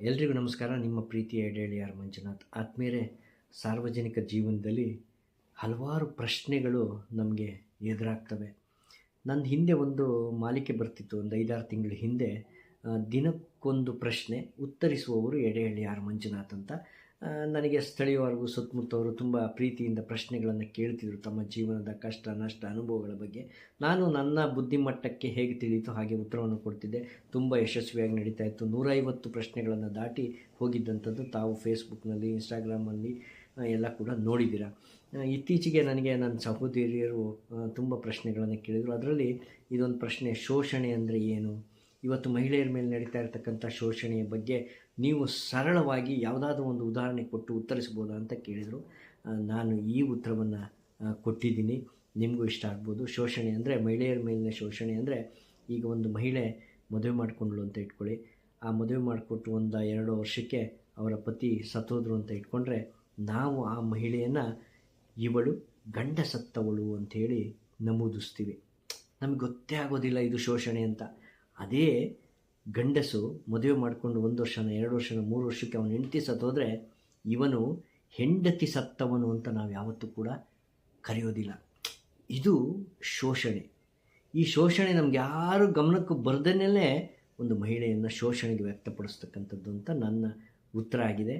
ಎಲ್ರಿಗೂ ನಮಸ್ಕಾರ. ನಿಮ್ಮ ಪ್ರೀತಿಯ ಆರ್ ಮಂಜುನಾಥ್. ಆತ್ಮೀಯರೇ, ಸಾರ್ವಜನಿಕ ಜೀವನದಲ್ಲಿ ಹಲವಾರು ಪ್ರಶ್ನೆಗಳು ನಮಗೆ ಎದುರಾಗ್ತವೆ. ನನ್ನ ಹಿಂದೆ ಒಂದು ಮಾಲಿಕೆ ಬರ್ತಿತ್ತು, ಒಂದು ಐದಾರು ತಿಂಗಳ ಹಿಂದೆ. ದಿನಕ್ಕೊಂದು ಪ್ರಶ್ನೆ ಉತ್ತರಿಸುವವರು ಎಡೆಹಳ್ಳಿಯಾರ್ ಮಂಜುನಾಥ್ ಅಂತ. ನನಗೆ ಸ್ಥಳೀಯವಾಗೂ ಸುತ್ತಮುತ್ತವರು ತುಂಬ ಪ್ರೀತಿಯಿಂದ ಪ್ರಶ್ನೆಗಳನ್ನು ಕೇಳ್ತಿದ್ರು ತಮ್ಮ ಜೀವನದ ಕಷ್ಟ, ನಷ್ಟ, ಅನುಭವಗಳ ಬಗ್ಗೆ. ನಾನು ನನ್ನ ಬುದ್ಧಿಮಟ್ಟಕ್ಕೆ ಹೇಗೆ ತಿಳಿಯಿತು ಹಾಗೆ ಉತ್ತರವನ್ನು ಕೊಡ್ತಿದ್ದೆ. ತುಂಬ ಯಶಸ್ವಿಯಾಗಿ ನಡೀತಾ ಇತ್ತು. ನೂರೈವತ್ತು ಪ್ರಶ್ನೆಗಳನ್ನು ದಾಟಿ ಹೋಗಿದ್ದಂಥದ್ದು ತಾವು ಫೇಸ್ಬುಕ್ನಲ್ಲಿ, ಇನ್ಸ್ಟಾಗ್ರಾಮಲ್ಲಿ ಎಲ್ಲ ಕೂಡ ನೋಡಿದ್ದೀರ. ಇತ್ತೀಚೆಗೆ ನನಗೆ ನನ್ನ ಸಹೋದರಿಯರು ತುಂಬ ಪ್ರಶ್ನೆಗಳನ್ನು ಕೇಳಿದರು. ಅದರಲ್ಲಿ ಇದೊಂದು ಪ್ರಶ್ನೆ, ಶೋಷಣೆ ಅಂದರೆ ಏನು? ಇವತ್ತು ಮಹಿಳೆಯರ ಮೇಲೆ ನಡೀತಾ ಇರತಕ್ಕಂಥ ಶೋಷಣೆಯ ಬಗ್ಗೆ ನೀವು ಸರಳವಾಗಿ ಯಾವುದಾದ್ರೂ ಒಂದು ಉದಾಹರಣೆ ಕೊಟ್ಟು ಉತ್ತರಿಸ್ಬೋದಾ ಅಂತ ಕೇಳಿದರು. ನಾನು ಈ ಉತ್ತರವನ್ನು ಕೊಟ್ಟಿದ್ದೀನಿ. ನಿಮಗೂ ಇಷ್ಟ ಆಗ್ಬೋದು. ಶೋಷಣೆ ಅಂದರೆ, ಮಹಿಳೆಯರ ಮೇಲಿನ ಶೋಷಣೆ ಅಂದರೆ, ಈಗ ಒಂದು ಮಹಿಳೆ ಮದುವೆ ಮಾಡಿಕೊಂಡ್ಳು ಅಂತ ಇಟ್ಕೊಳ್ಳಿ. ಆ ಮದುವೆ ಮಾಡಿಕೊಟ್ಟು ಒಂದು ಎರಡು ವರ್ಷಕ್ಕೆ ಅವರ ಪತಿ ಸತ್ತೋದ್ರು ಅಂತ ಇಟ್ಕೊಂಡ್ರೆ, ನಾವು ಆ ಮಹಿಳೆಯನ್ನು ಇವಳು, ಗಂಡ ಸತ್ತವಳು ಅಂಥೇಳಿ ನಮೂದಿಸ್ತೀವಿ. ನಮಗೆ ಗೊತ್ತೇ ಆಗೋದಿಲ್ಲ ಇದು ಶೋಷಣೆ ಅಂತ. ಅದೇ ಗಂಡಸು ಮದುವೆ ಮಾಡಿಕೊಂಡು ಒಂದು ವರ್ಷನ ಎರಡು ವರ್ಷನ ಮೂರು ವರ್ಷಕ್ಕೆ ಅವನು ಹೆಂಡತಿ ಸತ್ತೋದ್ರೆ ಇವನು ಹೆಂಡತಿ ಸತ್ತವನು ಅಂತ ನಾವು ಯಾವತ್ತೂ ಕೂಡ ಕರೆಯೋದಿಲ್ಲ. ಇದು ಶೋಷಣೆ. ಈ ಶೋಷಣೆ ನಮ್ಗೆ ಯಾರು ಗಮನಕ್ಕೂ ಬರ್ದನ್ನೇ ಒಂದು ಮಹಿಳೆಯನ್ನು ಶೋಷಣೆಗೆ ವ್ಯಕ್ತಪಡಿಸ್ತಕ್ಕಂಥದ್ದು ಅಂತ ನನ್ನ ಉತ್ತರ ಆಗಿದೆ.